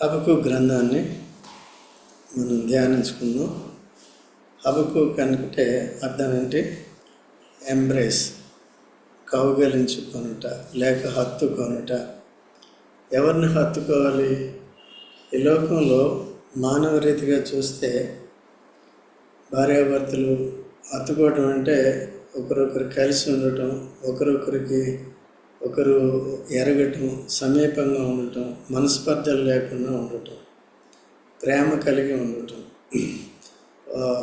హబకు గ్రంథాన్ని మనం ధ్యానించుకుందాం. హబకు కనుకుంటే అర్థం ఏంటి ఎంబ్రేస్ కౌగలించుకొనుట లేక హత్తుకొనుట. ఎవరిని హత్తుకోవాలి? ఈ లోకంలో మానవ రీతిగా చూస్తే భార్యాభర్తలు హత్తుకోవటం అంటే ఒకరొకరు కలిసి ఉండటం ఒకరొకరికి ఒకరు ఎరగటం సమీపంగా ఉండటం మనస్పర్ధలు లేకుండా ఉండటం ప్రేమ కలిగి ఉండటం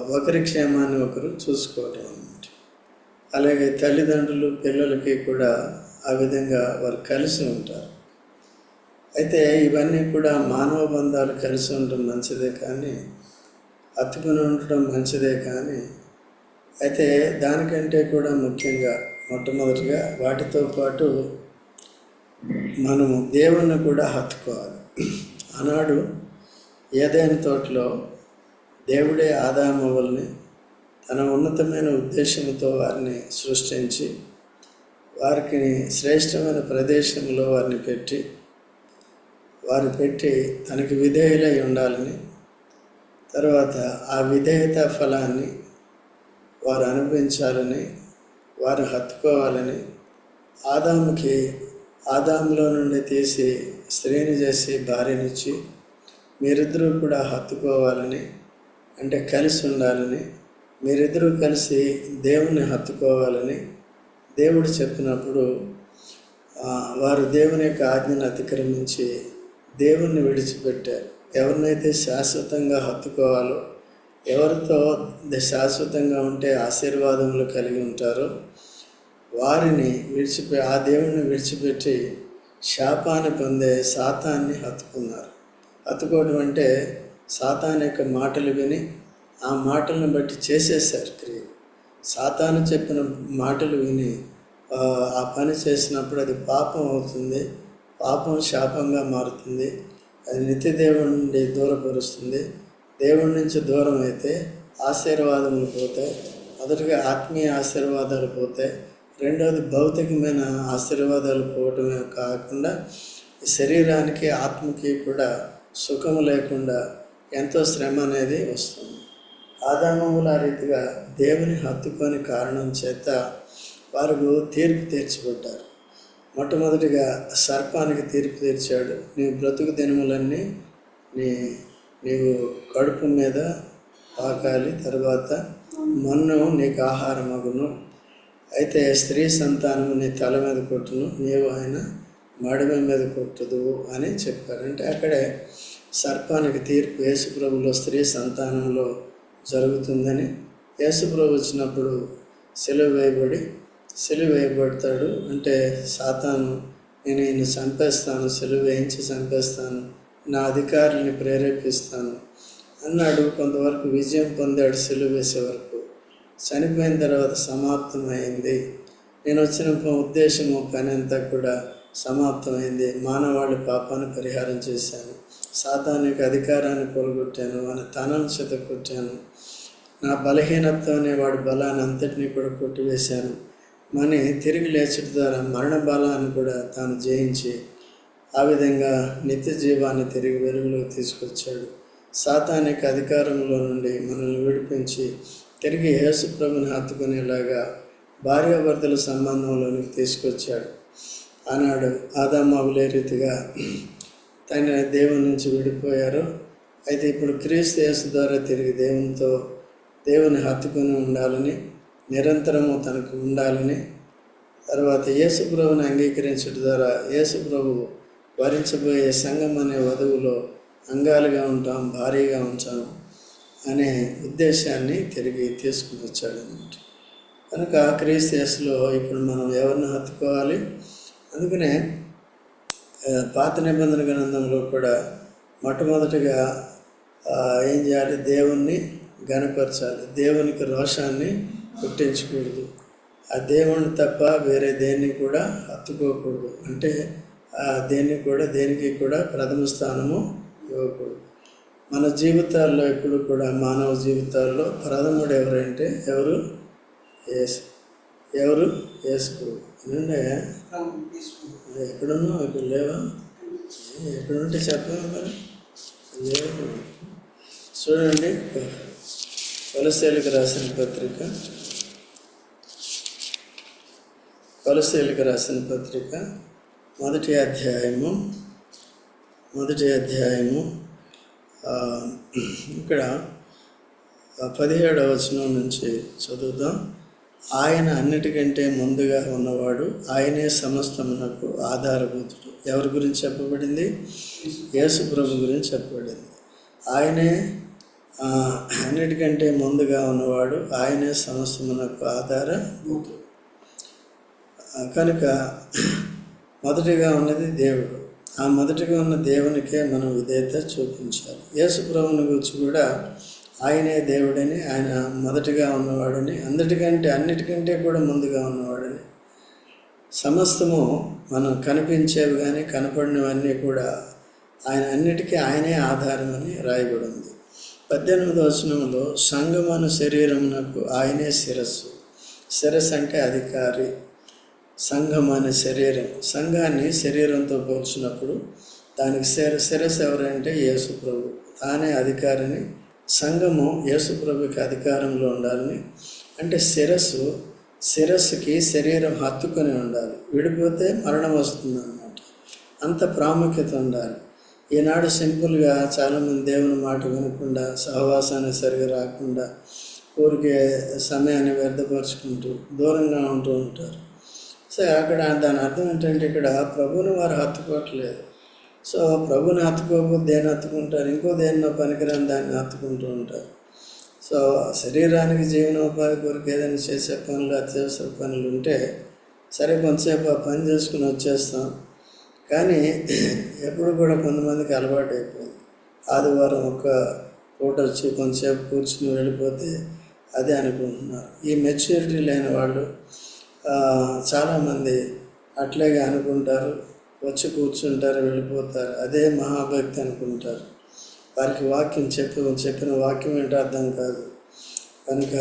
ఒకరి క్షేమాన్ని ఒకరు చూసుకోవటం అన్నమాట. అలాగే తల్లిదండ్రులు పిల్లలకి కూడా ఆ విధంగా వారు కలిసి ఉంటారు. అయితే ఇవన్నీ కూడా మానవ బంధాలు కలిసి ఉండటం మంచిదే కానీ అతుకుని ఉండటం మంచిదే కానీ అయితే దానికంటే కూడా ముఖ్యంగా మొట్టమొదటిగా వాటితో పాటు మనము దేవుణ్ణి కూడా హత్తుకోవాలి. ఆనాడు ఏదైనా తోటలో దేవుడే ఆదామవుల్ని తన ఉన్నతమైన ఉద్దేశంతో వారిని సృష్టించి వారికి శ్రేష్టమైన ప్రదేశంలో వారిని పెట్టి వారు పెట్టి తనకి విధేయులై ఉండాలని తర్వాత ఆ విధేయత ఫలాన్ని వారు అనుభవించాలని వారు హత్తుకోవాలని ఆదాముకి ఆదాములో నుండి తీసి స్త్రీని చేసి భార్యనిచ్చి మీరిద్దరూ కూడా హత్తుకోవాలని అంటే కలిసి ఉండాలని మీరిద్దరూ కలిసి దేవుణ్ణి హత్తుకోవాలని దేవుడు చెప్పినప్పుడు వారు దేవుని యొక్క ఆజ్ఞను అతిక్రమించి దేవుణ్ణి విడిచిపెట్టారు. ఎవరినైతే శాశ్వతంగా హత్తుకోవాలో ఎవరితో శాశ్వతంగా ఉంటే ఆశీర్వాదములు కలిగి ఉంటారో వారిని విడిచిపె ఆ దేవుణ్ణి విడిచిపెట్టి శాపాన్ని పొందే సాతాన్ని హత్తుకున్నారు. హత్తుకోవడం అంటే సాతాన్ యొక్క మాటలు విని ఆ మాటలను బట్టి చేసేసారు క్రియ సాతాను చెప్పిన మాటలు విని ఆ, పని చేసినప్పుడు అది పాపం అవుతుంది పాపం శాపంగా మారుతుంది అది నిత్య దేవుడి నుండి దూరపరుస్తుంది దేవుడి నుంచి దూరం అయితే ఆశీర్వాదములు పోతాయి మొదటిగా ఆత్మీయ ఆశీర్వాదాలు పోతాయి రెండవది భౌతికమైన ఆశీర్వాదాలు పోవటమే కాకుండా శరీరానికి ఆత్మకి కూడా సుఖం లేకుండా ఎంతో శ్రమ అనేది వస్తుంది. ఆదామముల రీతిగా దేవుని హత్తుకొని కారణం చేత వారు తీర్పు తీర్చబడ్డారు మొట్టమొదటిగా సర్పానికి తీర్పు తీర్చాడు. నీ బ్రతుకు దినములన్నీ నీ నీవు కడుపు మీద పాకాలి తర్వాత మన్ను నీకు ఆహారమగును. అయితే స్త్రీ సంతానము నీ తల మీద కొట్టును నీవు ఆయన మడమ మీద కొట్టదు అని చెప్పారు. అంటే అక్కడే సర్పానికి తీర్పు యేసుప్రభులో స్త్రీ సంతానంలో జరుగుతుందని యేసుప్రభు వచ్చినప్పుడు సెలవు వేయబడి సెలవు వేయబడతాడు. అంటే సాతాను నేను ఈయన చంపేస్తాను సెలవు వేయించి చంపేస్తాను నా అధికారుల్ని ప్రేరేపిస్తాను అన్నాడు. కొంతవరకు విజయం పొందాడు సెలవు వేసే వరకు చనిపోయిన తర్వాత సమాప్తమైంది. నేను వచ్చిన ఉద్దేశము పని అంతా కూడా సమాప్తమైంది. మానవాళి పాపాన్ని పరిహారం చేశాను. సాతానికి అధికారాన్ని కొలగొట్టాను. అని తనం చేత కొట్టాను నా బలహీనతతోనే వాడి బలాన్ని అంతటినీ కూడా కొట్టివేశాను. మని తిరిగి లేచడం ద్వారా మరణ బలాన్ని కూడా తాను జయించి ఆ విధంగా నిత్య జీవాన్ని తిరిగి వెలుగులోకి తీసుకొచ్చాడు. సాతానిక అధికారంలో నుండి మనల్ని విడిపించి తిరిగి యేసుప్రభుని హత్తుకునేలాగా భార్యాభర్తల సంబంధంలోనికి తీసుకొచ్చాడు. ఆనాడు ఆదామావులే రీతిగా తన దేవుని నుంచి విడిపోయారు. అయితే ఇప్పుడు క్రీస్తు యేసు ద్వారా తిరిగి దేవునితో దేవుని హత్తుకొని ఉండాలని నిరంతరము తనకు ఉండాలని తర్వాత యేసుప్రభుని అంగీకరించడం ద్వారా యేసుప్రభు వరించబోయే సంఘం అనే వధువులో అంగాలుగా ఉంటాం భారీగా ఉంచాము అనే ఉద్దేశాన్ని తిరిగి తీసుకుని వచ్చాడు కనుక క్రీస్తు ఇప్పుడు మనం ఎవరిని హత్తుకోవాలి? అందుకనే పాత నిబంధన గ్రంథంలో కూడా మొట్టమొదటిగా ఏం చేయాలి? దేవుణ్ణి గనపరచాలి దేవునికి రోషాన్ని పుట్టించకూడదు. ఆ దేవుణ్ణి తప్ప వేరే దేన్ని కూడా హత్తుకోకూడదు. అంటే ఆ దేన్ని కూడా దేనికి కూడా ప్రథమ స్థానము ఇవ్వకూడదు. మన జీవితాల్లో ఎప్పుడు కూడా మానవ జీవితాల్లో ప్రథముడు ఎవరంటే ఎవరు? ఏసు ఎవరు? యేసు ప్రభు ఎందుకంటే ఎక్కడున్నావు? ఇప్పుడు లేవా? ఎక్కడుంటే చెప్పాను మరి? లేవు. చూడండి కొలసేలకు రాసిన పత్రిక. కొలసేలకు రాసిన పత్రిక. మొదటి అధ్యాయము. మొదటి అధ్యాయము. ఇక్కడ పదిహేడవ వచనం నుంచి చదువుదాం. ఆయన అన్నిటికంటే ముందుగా ఉన్నవాడు ఆయనే సమస్తమునకు ఆధారభూతుడు. ఎవరి గురించి చెప్పబడింది? యేసు ప్రభు గురించి చెప్పబడింది. ఆయనే అన్నిటికంటే ముందుగా ఉన్నవాడు ఆయనే సమస్తమునకు ఆధారభూతుడు. భూతుడు కనుక మొదటిగా ఉన్నది దేవుడు. ఆ మొదటిగా ఉన్న దేవునికే మనం విధేయత చూపించాలి. యేసు ప్రభుని గురించి కూడా ఆయనే దేవుడని ఆయన మొదటిగా ఉన్నవాడని అందటికంటే అన్నిటికంటే కూడా ముందుగా ఉన్నవాడని. సమస్తము మనం కనిపించేవి కానీ కనపడినవన్నీ కూడా ఆయన అన్నిటికీ ఆయనే ఆధారమని రాయబడి ఉంది పద్దెనిమిది వచనంలో సంగమన శరీరమునకు ఆయనే శిరస్సు. శిరస్సు అంటే అధికారి. సంఘం అనే శరీరం. సంఘాన్ని శరీరంతో పోల్చినప్పుడు దానికి శిర శిరస్సు ఎవరంటే యేసుప్రభు. తానే అధికారిని. సంఘము యేసుప్రభుకి అధికారంలో ఉండాలని. అంటే శిరస్సు శిరస్సుకి శరీరం హత్తుకొని ఉండాలి. విడిపోతే మరణం వస్తుంది అన్నమాట అంత ప్రాముఖ్యత ఉండాలి. ఈనాడు సింపుల్గా చాలామంది దేవుని మాట వినకుండా సహవాసాన్ని సరిగా రాకుండా ఊరికే సమయాన్ని వ్యర్థపరుచుకుంటూ దూరంగా ఉంటూ ఉంటారు. సో అక్కడ దాని అర్థం ఏంటంటే ఇక్కడ ప్రభుని వారు హత్తుకోవట్లేదు సో ప్రభుని హత్తుకోకపోతే దేన్ని హత్తుకుంటారు ఇంకో దేన్నో పనికిరాని దాన్ని హత్తుకుంటూ ఉంటారు. సో శరీరానికి జీవనోపాధి కొరకు ఏదైనా చేసే పనులు అత్యవసర పనులు ఉంటే సరే కొంతసేపు ఆ పని చేసుకుని వచ్చేస్తాం. కానీ ఎప్పుడు కూడా కొంతమందికి అలవాటు అయిపోయింది. ఆదివారం ఒక పూట వచ్చి కొంతసేపు కూర్చుని వెళ్ళిపోతే అదే అనుకుంటున్నారు. ఈ మెచ్యూరిటీ లేని వాళ్ళు చాలామంది అట్లాగే అనుకుంటారు వచ్చి కూర్చుంటారు వెళ్ళిపోతారు. అదే మహాభక్తి అనుకుంటారు. వారికి వాక్యం చెప్పి చెప్పిన వాక్యం ఏంటో అర్థం కాదు. కనుక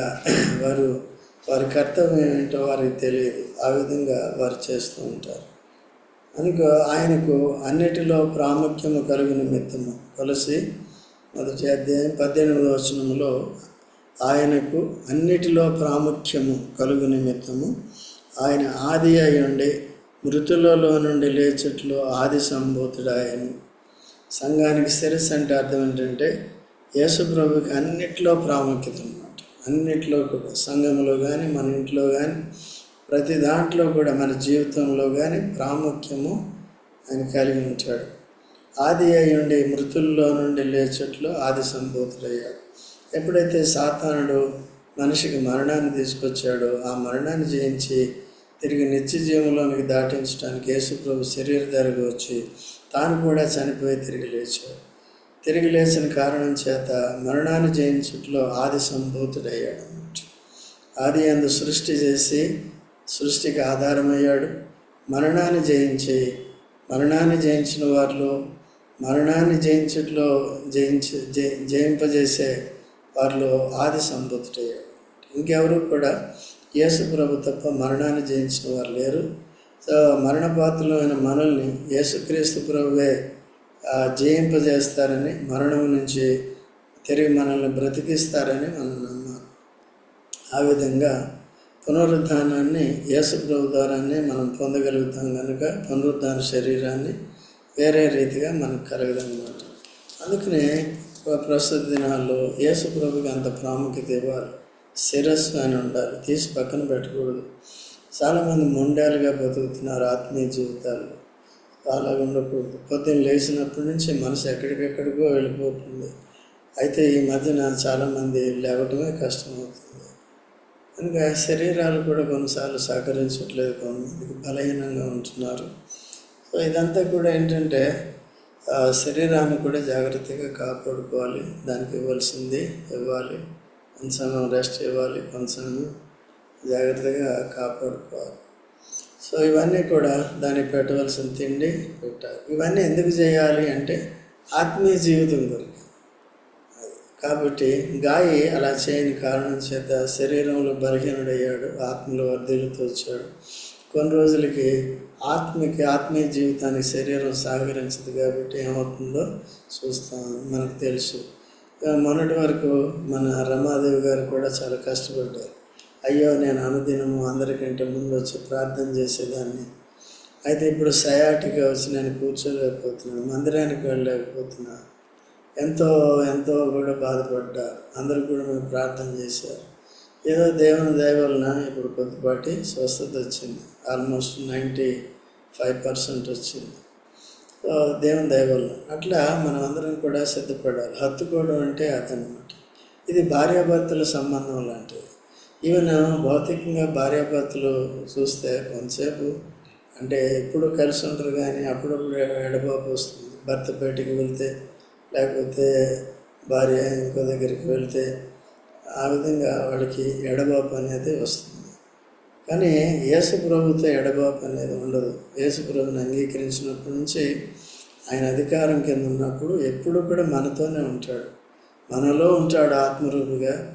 వారు వారి కర్తవ్యం ఏంటో వారికి తెలియదు. ఆ విధంగా వారు చేస్తూ ఉంటారు. కనుక ఆయనకు అన్నిటిలో ప్రాముఖ్యము కలుగు నిమిత్తము కొలసి మొదటి అధ్యాయం పద్దెనిమిదవ వచనంలో ఆయనకు అన్నిటిలో ప్రాముఖ్యము కలుగు నిమిత్తము ఆయన ఆది అయి ఉండి మృతులలో నుండి లేచట్లో ఆది సంభూతుడాయను సంఘానికి శిరస్సు అంటే అర్థం ఏంటంటే యేసు ప్రభుకి అన్నిట్లో ప్రాముఖ్యత అన్నమాట. అన్నిట్లో కూడా సంఘంలో కానీ మన ఇంట్లో కానీ ప్రతి దాంట్లో కూడా మన జీవితంలో కానీ ప్రాముఖ్యము ఆయన కలిగి ఉంటాడు. ఆది అయి ఉండి మృతుల్లో నుండి లేచట్లు ఆది సంభూతుడయ్యాడు. ఎప్పుడైతే సాతానుడు మనిషికి మరణాన్ని తీసుకొచ్చాడో ఆ మరణాన్ని జయించి తిరిగి నిత్య జీవంలోనికి దాటించడానికి యేసుప్రభు శరీర ధరకు వచ్చి తాను కూడా చనిపోయి తిరిగి లేచాడు. తిరిగి లేచిన కారణం చేత మరణాన్ని జయించుట్లో ఆది సంభూతుడయ్యాడు అన్నమాట. ఆది అందు సృష్టి చేసి సృష్టికి ఆధారమయ్యాడు. మరణాన్ని జయించి మరణాన్ని జయించిన వారిలో మరణాన్ని జయించట్లో జయించి జయింపజేసే వారిలో ఆది సంభూతుడయ్యాడు ఇంకెవరు కూడా యేసు ప్రభు తప్ప మరణాన్ని జయించిన వారు లేరు. సో మరణపాత్రమైన మనల్ని యేసుక్రీస్తు ప్రభువే జయింపజేస్తారని మరణం నుంచి తిరిగి మనల్ని బ్రతికిస్తారని మనం నమ్మాలి. ఆ విధంగా పునరుద్ధానాన్ని యేసుప్రభు ద్వారానే మనం పొందగలుగుతాం కనుక పునరుద్ధాన శరీరాన్ని వేరే రీతిగా మనకు కలగదన్నమాట. అందుకనే ప్రస్తుత దినాల్లో యేసుప్రభుకి అంత ప్రాముఖ్యత ఇవ్వాలి. శిరస్సు అని ఉండాలి. తీసి పక్కన పెట్టకూడదు. చాలామంది మొండాలుగా బతుకుతున్నారు ఆత్మీయ జీవితాలు అలా ఉండకూడదు. పొద్దున్న లేచినప్పటి నుంచి మనసు ఎక్కడికెక్కడికో వెళ్ళిపోతుంది. అయితే ఈ మధ్యన చాలామంది లేవటమే కష్టమవుతుంది. కనుక శరీరాలు కూడా కొన్నిసార్లు సహకరించట్లేదు. కొంతమందికి బలహీనంగా ఉంటున్నారు. సో ఇదంతా కూడా ఏంటంటే శరీరాన్ని కూడా జాగ్రత్తగా కాపాడుకోవాలి. దానికి ఇవ్వాల్సింది ఇవ్వాలి. కొంచెం రెస్ట్ ఇవ్వాలి కొంచెం జాగ్రత్తగా కాపాడుకోవాలి. సో ఇవన్నీ కూడా దానికి పెట్టవలసిన తిండి పెట్టాలి. ఇవన్నీ ఎందుకు చేయాలి అంటే ఆత్మీయ జీవితం గురించి. కాబట్టి గాయి అలా చేయని కారణం చేత శరీరంలో బలహీనుడయ్యాడు ఆత్మలో వర్ధిల్లుతూ వచ్చాడు. కొన్ని రోజులకి ఆత్మకి ఆత్మీయ జీవితానికి శరీరం సహకరించదు కాబట్టి ఏమవుతుందో చూస్తాం మనకు తెలుసు. మొన్నటి వరకు మన రమాదేవి గారు కూడా చాలా కష్టపడ్డారు. అయ్యో నేను అనుదినము అందరికంటే ముందు వచ్చి ప్రార్థన చేసేదాన్ని. అయితే ఇప్పుడు సయాటిగా వచ్చి నేను కూర్చోలేకపోతున్నాను మందిరానికి వెళ్ళలేకపోతున్నా ఎంతో ఎంతో కూడా బాధపడ్డా. అందరూ కూడా మేము ప్రార్థన చేశారు. ఏదో దేవుని దయ వలన ఇప్పుడు కొద్దిపాటి స్వస్థత వచ్చింది. ఆల్మోస్ట్ నైంటీ ఫైవ్ పర్సెంట్ వచ్చింది. దేవుని దయవల్ల అట్లా మనం అందరం కూడా సిద్ధపడాలి. హత్తుకోవడం అంటే అదనమాట ఇది భార్యాభర్తల సంబంధం లాంటిది. ఈవెన్ భౌతికంగా భార్యాభర్తలు చూస్తే కొంతసేపు అంటే ఎప్పుడు కలిసి ఉంటారు కానీ అప్పుడప్పుడు ఎడబాపు వస్తుంది. భర్త బయటికి వెళ్తే లేకపోతే భార్య ఇంకో దగ్గరికి వెళ్తే ఆ విధంగా వాళ్ళకి ఎడబాపు అనేది వస్తుంది. కానీ యేసు ప్రభుతో ఎడబాపు అనేది ఉండదు. యేసు ప్రభుని అంగీకరించినప్పటి నుంచి ఆయన అధికారం కింద ఉన్నప్పుడు ఎప్పుడు కూడా మనతోనే ఉంటాడు. మనలో ఉంటాడు ఆత్మరూపుగా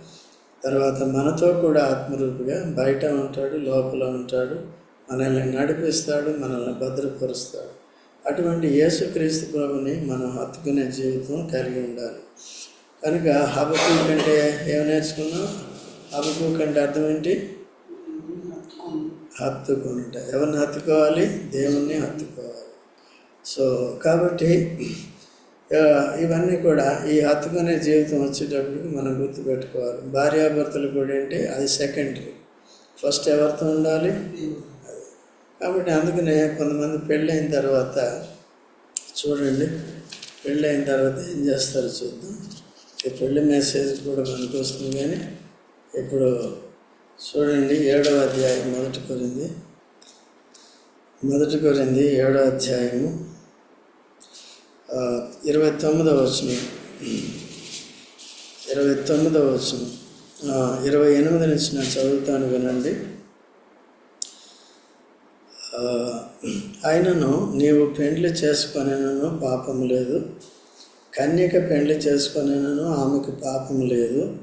తర్వాత మనతో కూడా ఆత్మరూపుగా బయట ఉంటాడు లోపల ఉంటాడు మనల్ని నడిపిస్తాడు మనల్ని భద్రపరుస్తాడు. అటువంటి యేసుక్రీస్తు ప్రభుని మనం హత్తుకునే జీవితం కలిగి ఉండాలి. కనుక హబకు కంటే ఏం నేర్చుకున్నాం హబకు కంటే అర్థం ఏంటి? హత్తుకుంట. ఎవరిని హత్తుకోవాలి? దేవుణ్ణి హత్తుకోవాలి. సో కాబట్టి ఇవన్నీ కూడా ఈ హత్తుకునే జీవితం వచ్చేటప్పటికి మనం గుర్తుపెట్టుకోవాలి. భార్యాభర్తలు కూడా ఏంటి? అది సెకండరీ. ఫస్ట్ ఎవరితో ఉండాలి? కాబట్టి అందుకనే కొంతమంది పెళ్ళైన తర్వాత చూడండి పెళ్ళైన తర్వాత ఏం చేస్తారో చూద్దాం. ఈ పెళ్ళి మెసేజ్ కూడా మనకు వస్తుంది కానీ ఇప్పుడు చూడండి ఏడవ అధ్యాయం మొదటి కొరింది. మొదటి కొరింది ఏడవ అధ్యాయము. ఇరవై తొమ్మిదవ వచనం. ఇరవై తొమ్మిదవ వచనం. ఇరవై ఎనిమిది నుంచి నేను చదువుతాను వినండి. ఆయనను నీవు పెండ్లి చేసుకొనేనను పాపం లేదు. కన్యక పెండ్లి చేసుకొనేనను ఆమెకు పాపం లేదు.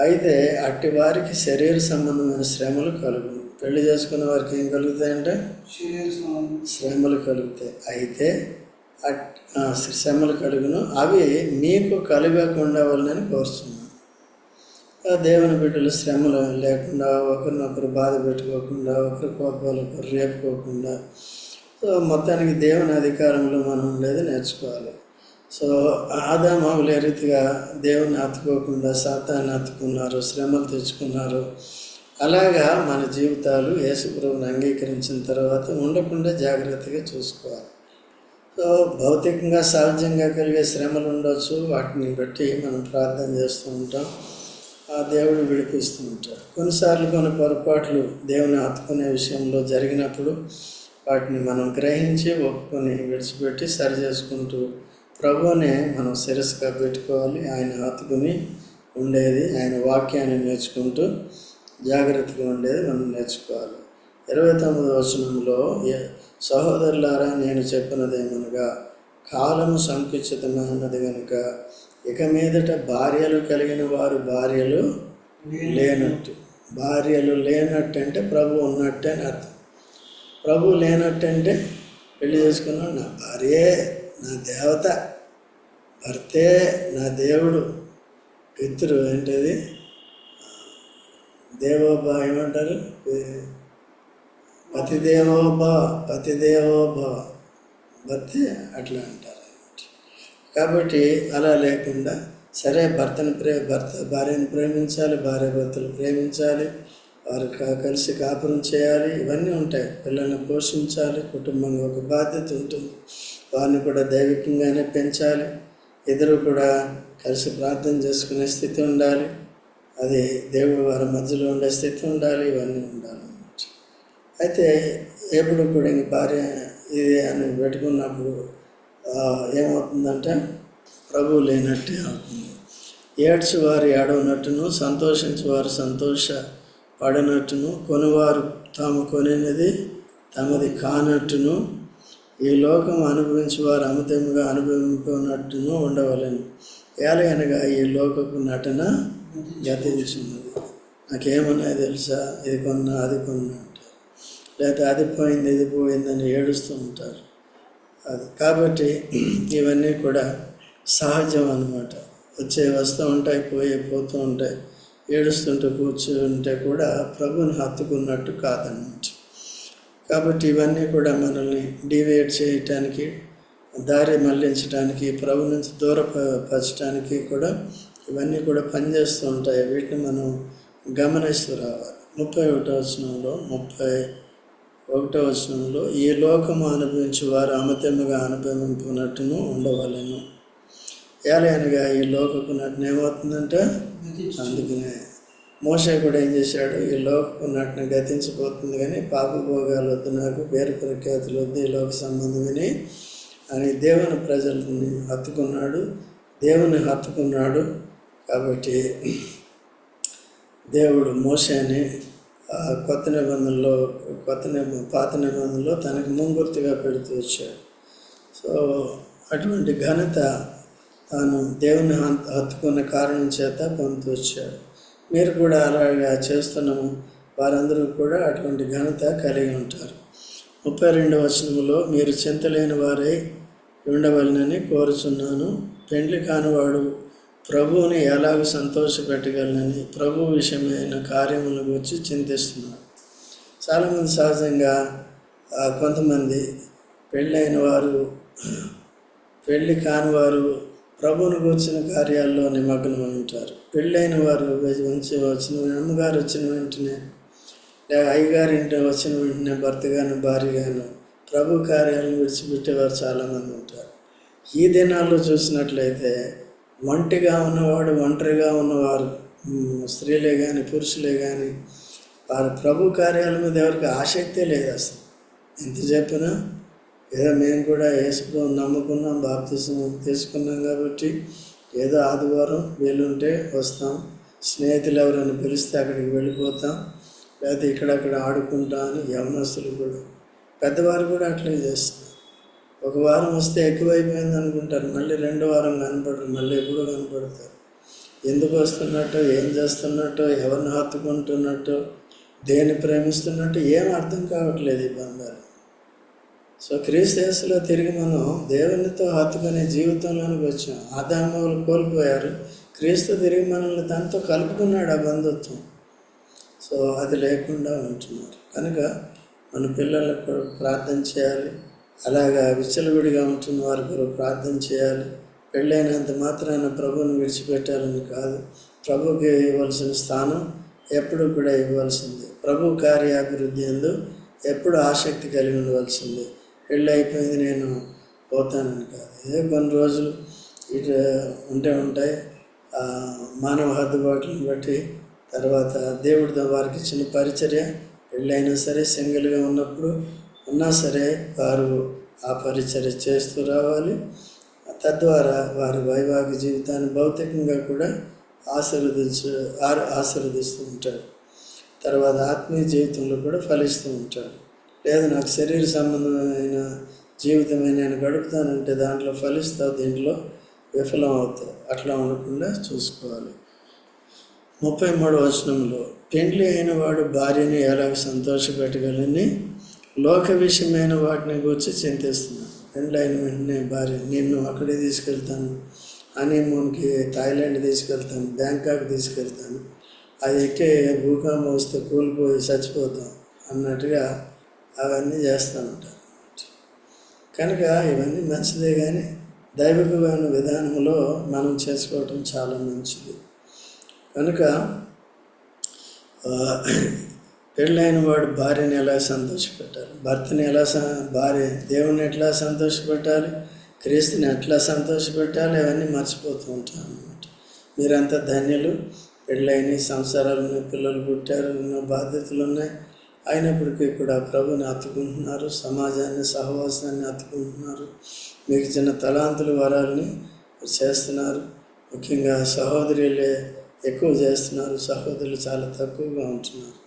అయితే అట్టి వారికి శరీర సంబంధమైన శ్రమలు కలుగును పెళ్ళి చేసుకునే వారికి ఏం కలుగుతాయంటే? శ్రమలు కలుగుతాయి. అయితే శ్రమలు కలుగును. అవి మీకు కలగకుండా వాళ్ళని కోరుతున్నాను ఆ దేవుని బిడ్డలు శ్రమలు లేకుండా ఒకరినొకరు బాధ పెట్టుకోకుండా ఒకరి కోపాలు ఒకరు రేపుకోకుండా మొత్తానికి దేవుని అధికారంలో మనం ఉండేది నేర్చుకోవాలి. సో ఆదామావులు ఏ రీతిగా దేవుని హత్తుకోకుండా సాతాన్ని హత్తుకున్నారు శ్రమలు తెచ్చుకున్నారు. అలాగా మన జీవితాలు యేసుప్రభుని అంగీకరించిన తర్వాత ఉండకుండా జాగ్రత్తగా చూసుకోవాలి. సో భౌతికంగా సహజంగా కలిగే శ్రమలు ఉండొచ్చు. వాటిని బట్టి మనం ప్రార్థన చేస్తూ ఉంటాం. ఆ దేవుడు విడిపిస్తూ ఉంటాడు. కొన్నిసార్లు కొన్ని పొరపాట్లు దేవుని హత్తుకునే విషయంలో జరిగినప్పుడు వాటిని మనం గ్రహించి ఒప్పుకొని విడిచిపెట్టి సరి చేసుకుంటూ ప్రభువునే మనం శిరస్సుగా పెట్టుకోవాలి. ఆయన హత్తుకుని ఉండేది ఆయన వాక్యాన్ని నేర్చుకుంటూ జాగ్రత్తగా ఉండేది మనం నేర్చుకోవాలి. ఇరవై తొమ్మిది వచనంలో "ఏ- సహోదరులారా నేను చెప్పినదేమనగా కాలము సంకుచితమైనది కనుక ఇక మీదట భార్యలు కలిగిన వారు భార్యలు లేనట్టు. భార్యలు లేనట్టు అంటే ప్రభు ఉన్నట్టే అని అర్థం. ప్రభు లేనట్టు అంటే పెళ్ళి చేసుకున్నాడు నా భార్యే నా దేవత భర్తే నా దేవుడు. పితృ ఏంటది? దేవోభవ ఏమంటారు? పతిదేవోభవ పతిదేవోభవ. భర్తే అట్లా అంటారు కాబట్టి అలా లేకుండా సరే భర్తను ప్రే భర్త భార్యను ప్రేమించాలి భార్య భర్తలు ప్రేమించాలి వారు కలిసి కాపురం చేయాలి ఇవన్నీ ఉంటాయి. పిల్లల్ని పోషించాలి కుటుంబంలో ఒక బాధ్యత ఉంటుంది. వారిని కూడా దైవికంగానే పెంచాలి. ఇద్దరు కూడా కలిసి ప్రార్థన చేసుకునే స్థితి ఉండాలి. అది దేవుడు వారి మధ్యలో ఉండే స్థితి ఉండాలి ఇవన్నీ ఉండాలి. అయితే ఎప్పుడు కూడా ఇంక భార్య ఇది అని పెట్టుకున్నప్పుడు ఏమవుతుందంటే ప్రభువు లేనట్టే అవుతుంది. ఏడ్చి వారు ఏడవనట్టును సంతోషించి వారు సంతోష పడినట్టును కొనివారు తాము కొనినది తమది కానట్టును ఈ లోకం అనుభవించి వారు అమితముగా అనుభవించినట్టును ఉండవలను. ఏలయనగా ఈ లోకపు నటన గతించున్నది. నాకేమన్నా తెలుసా? ఇది కొన్నా అది కొన్నా అంటారు. లేకపోతే అది పోయింది ఇది పోయిందని ఏడుస్తూ ఉంటారు. అది కాబట్టి ఇవన్నీ కూడా సహజం అన్నమాట. వచ్చే వస్తూ ఉంటాయి పోయే పోతూ ఉంటాయి. ఏడుస్తుంటే కూర్చుంటే కూడా ప్రభుని హత్తుకున్నట్టు కాదనమాట కాబట్టి ఇవన్నీ కూడా మనల్ని డివేట్ చేయటానికి దారి మళ్ళించడానికి ప్రభు నుంచి దూరపరచడానికి కూడా ఇవన్నీ కూడా పనిచేస్తూ ఉంటాయి. వీటిని మనం గమనిస్తూ రావాలి. ముప్పై ఒకటో వచనంలో ముప్పై ఒకటో వచనంలో ఈ లోకము అనుభవించి వారు అమతెమ్మగా అనుభవింపునట్టును ఉండవలను. ఏలైనగా ఈ లోకపు ఏమవుతుందంటే అందుకనే మోసే కూడా ఏం చేశాడు? ఈ లోకపు నాటిని గతించిపోతుంది కానీ పాపభోగాలు వద్దు నాకు పేరు ప్రఖ్యాతులు వద్దు ఈ లోక సంబంధమని అని దేవుని ప్రజల్ని హత్తుకున్నాడు. దేవుని హత్తుకున్నాడు కాబట్టి దేవుడు మోసేని కొత్త నిబంధనలో కొత్త నిబ పాత నిబంధనలో తనకు ముంగుర్తిగా పెడుతూ వచ్చాడు. సో అటువంటి ఘనత తాను దేవుని హత్తుకున్న కారణం చేత పొందుతూ వచ్చాడు. మీరు కూడా అలాగా చేస్తున్నాము. వారందరూ కూడా అటువంటి ఘనత కలిగి ఉంటారు. ముప్పై రెండు వచనములో మీరు చింతలేని వారై ఉండవలనని కోరుచున్నాను. పెండ్లి కానివాడు ప్రభువుని ఎలాగ సంతోషపెట్టగలనని ప్రభు విషయమైన కార్యముల గురించి చింతిస్తున్నాడు. చాలామంది సహజంగా కొంతమంది పెళ్ళైన వారు పెళ్ళి కానివారు ప్రభువును కూర్చిన కార్యాల్లో నిమగ్నమై ఉంటారు. పెళ్ళైన వారు మంచి వచ్చిన అమ్మగారు వచ్చిన వెంటనే లేక అయ్యగారి ఇంటి వచ్చిన వెంటనే భర్త భార్యగాను ప్రభు కార్యాలను విడిచిపెట్టేవారు చాలామంది ఉంటారు. ఈ దినాల్లో చూసినట్లయితే ఒంటిగా ఉన్నవాడు ఒంటరిగా ఉన్నవారు స్త్రీలే కానీ పురుషులే కానీ వారి ప్రభు కార్యాల మీద ఎవరికి ఆసక్తే లేదు అసలు. ఎంత చెప్పినా ఏదో మేము కూడా వేసుకు నమ్ముకున్నాం బాప్తిసం తీసుకున్నాం కాబట్టి ఏదో ఆదివారం వీలుంటే వస్తాం. స్నేహితులు ఎవరైనా పిలిస్తే అక్కడికి వెళ్ళిపోతాం. లేకపోతే ఇక్కడక్కడ ఆడుకుంటా అని యవనస్తులు కూడా. పెద్దవారు కూడా అట్లే చేస్తారు ఒక వారం వస్తే ఎక్కువైపోయింది అనుకుంటారు. మళ్ళీ రెండో వారం కనపడరు. మళ్ళీ ఎప్పుడూ కనపడతారు. ఎందుకు వస్తున్నట్టు ఏం చేస్తున్నట్టు ఎవరిని హత్తుకుంటున్నట్టు దేన్ని ప్రేమిస్తున్నట్టు ఏం అర్థం కావట్లేదు ఈ బంధాలు. సో క్రీస్తలో తిరిగి మనం దేవునితో హత్తుకునే జీవితంలోనికి వచ్చాం. ఆదామవులు కోల్పోయారు. క్రీస్తు తిరిగి మనల్ని తనతో కలుపుకున్నాడు ఆ బంధుత్వం. సో అది లేకుండా ఉంటున్నారు. కనుక మన పిల్లలకు కూడా ప్రార్థన చేయాలి. అలాగా విచ్చలవిడిగా ఉంటున్న వారి కొరకు ప్రార్థన చేయాలి. పెళ్ళైనంత మాత్రాన ప్రభువుని విడిచిపెట్టాలని కాదు. ప్రభుకి ఇవ్వాల్సిన స్థానం ఎప్పుడు కూడా ఇవ్వాల్సిందే. ప్రభు కార్యాభివృద్ధి ఎందు ఎప్పుడు ఆసక్తి కలిగి ఉండవలసిందే. పెళ్ళి అయిపోయింది నేను పోతానని కాదు. ఏ కొన్ని రోజులు ఇటు ఉంటే ఉంటాయి. మానవ హద్దుబాట్లను బట్టి తర్వాత దేవుడితో వారికి ఇచ్చిన పరిచర్య పెళ్ళైనా సరే సింగిల్గా ఉన్నప్పుడు ఉన్నా సరే వారు ఆ పరిచర్య చేస్తూ రావాలి. తద్వారా వారి వైవాహిక జీవితాన్ని భౌతికంగా కూడా ఆశీర్వదించు ఆశీర్వదిస్తూ ఉంటారు. తర్వాత ఆత్మీయ జీవితంలో కూడా ఫలిస్తూ ఉంటాడు లేదు నాకు శరీర సంబంధమైన జీవితమే నేను గడుపుతానంటే దాంట్లో ఫలిస్తావు దీంట్లో విఫలం అవుతా అట్లా ఉండకుండా చూసుకోవాలి. ముప్పై మూడు వచనంలో పెండ్లి అయిన వాడు భార్యని ఎలాగ సంతోషపెట్టగలని? లోక విషయమైన వాటిని గురించి చింతిస్తున్నాను పెండ్లి అయిన వెంటనే భార్య నిన్ను అక్కడే తీసుకెళ్తాను. హనీమూన్కి థాయిలాండ్ తీసుకెళ్తాను బ్యాంకాక్ తీసుకెళ్తాను. అది ఎక్కే భూకంపం వస్తే కూలిపోయి చచ్చిపోతాం అన్నట్టుగా అవన్నీ చేస్తూ ఉంటారు కనుక ఇవన్నీ మంచిదే కానీ దైవికమైన విధానంలో మనం చేసుకోవటం చాలా మంచిది. కనుక పెళ్ళైన వాడు భార్యని ఎలా సంతోషపెట్టాలి? భర్తని ఎలా భార్య దేవుని ఎట్లా సంతోషపెట్టాలి? క్రీస్తుని ఎట్లా సంతోషపెట్టాలి? అవన్నీ మర్చిపోతూ ఉంటాం అన్నమాట మీరంతా ధన్యులు. పెళ్ళైన సంసారాలు ఉన్నాయి పిల్లలు పుట్టారు ఎన్నో బాధ్యతలు ఉన్నాయి అయినప్పటికీ కూడా ప్రభుని అత్తుకుంటున్నారు సమాజాన్ని సహవాసాన్ని అత్తుకుంటున్నారు మీకు చిన్న తలాంతుల వరాలని చేస్తున్నారు. ముఖ్యంగా సహోదరులే ఎక్కువ చేస్తున్నారు. సహోదరులు చాలా తక్కువగా ఉంటున్నారు.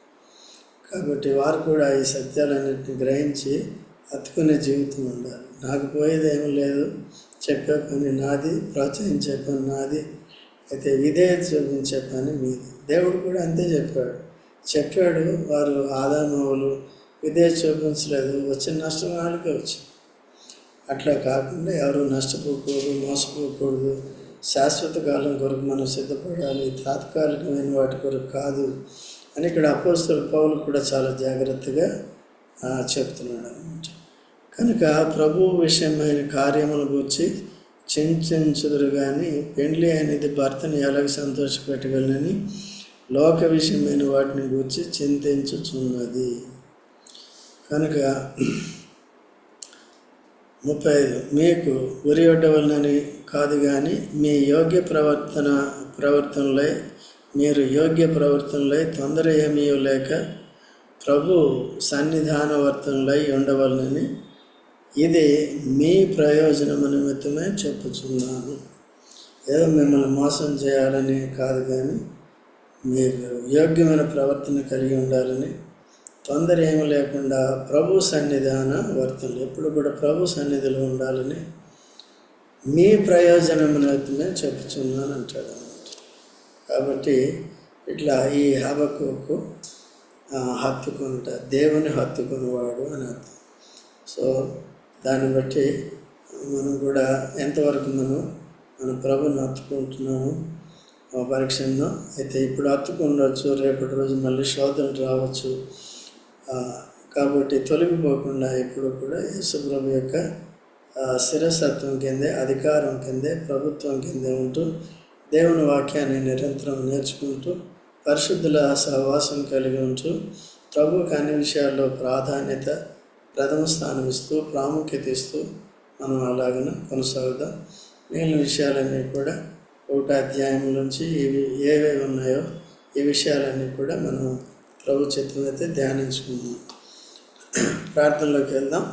కాబట్టి వారు కూడా ఈ సత్యాలన్నింటినీ గ్రహించి అతుకునే జీవితం ఉండాలి. నాకు పోయేది ఏమీ లేదు. చెప్పే పని నాది ప్రోత్సహించే పని నాది. అయితే విధేయత చూపించే పని మీది. దేవుడు కూడా అంతే చెప్పాడు. చెప్పాడు వారు ఆదామవులు విధేయ చూపించలేదు వచ్చిన నష్టం వాళ్ళకే వచ్చింది. అట్లా కాకుండా ఎవరు నష్టపోకూడదు మోసపోకూడదు శాశ్వత కాలం కొరకు మనం సిద్ధపడాలి తాత్కాలికమైన వాటి కొరకు కాదు అని ఇక్కడ అపోస్తుల పౌలు కూడా చాలా జాగ్రత్తగా చెప్తున్నాడు అనమాట కనుక ప్రభు విషయమైన కార్యముల గురించి చింతించుదురు కానీ పెండ్లి అనేది భర్తని ఎలాగ సంతోషపెట్టగలనని లోక విషయమైన వాటిని గురించి చింతించుచున్నది. కనుక ముప్పై ఐదు. మీకు ఉరి ఉండవలనని కాదు కానీ మీ యోగ్య ప్రవర్తన ప్రవర్తనలై మీరు యోగ్య ప్రవర్తనలై తొందర ఏమీ లేక ప్రభు సన్నిధాన వర్తనలై ఉండవలనని ఇది మీ ప్రయోజనము నిమిత్తమే చెప్పుచున్నాను. ఏదో మిమ్మల్ని మోసం చేయాలని కాదు కానీ మీరు యోగ్యమైన ప్రవర్తన కలిగి ఉండాలని తొందర ఏమి లేకుండా ప్రభు సన్నిధాన వర్తనలు ఎప్పుడు కూడా ప్రభు సన్నిధిలో ఉండాలని మీ ప్రయోజనం నిమిత్తమే అంటాడు అన్నమాట. కాబట్టి ఇట్లా ఈ హబకుకు హత్తుకుంట దేవుని హత్తుకునేవాడు అని అర్థం. సో దాన్ని బట్టి మనం కూడా ఎంతవరకు మనం మన ప్రభుని హత్తుకుంటున్నాము పరీక్షను అయితే ఇప్పుడు అత్తుకుండొచ్చు రేపటి రోజు మళ్ళీ శోధన రావచ్చు. కాబట్టి తొలగిపోకుండా ఎప్పుడు కూడా యేసుప్రభు యొక్క స్థిరసత్వం శిరసత్వం కిందే అధికారం కిందే ప్రభుత్వం కిందే ఉంటూ దేవుని వాక్యాన్ని నిరంతరం నేర్చుకుంటూ పరిశుద్ధుల సహవాసం కలిగి ఉంటూ ప్రభుకి అన్ని విషయాల్లో ప్రాధాన్యత ప్రథమ స్థానం ఇస్తూ ప్రాముఖ్యత ఇస్తూ మనం అలాగనే కొనసాగుదాం. మిగిలిన విషయాలన్నీ కూడా ఒకటో అధ్యాయం నుంచి ఇవి ఏవేవి ఉన్నాయో ఈ విషయాలన్నీ కూడా మనం ప్రభు చిత్తం అయితే ధ్యానించుకుందాం. ప్రార్థనలోకి వెళ్దాం.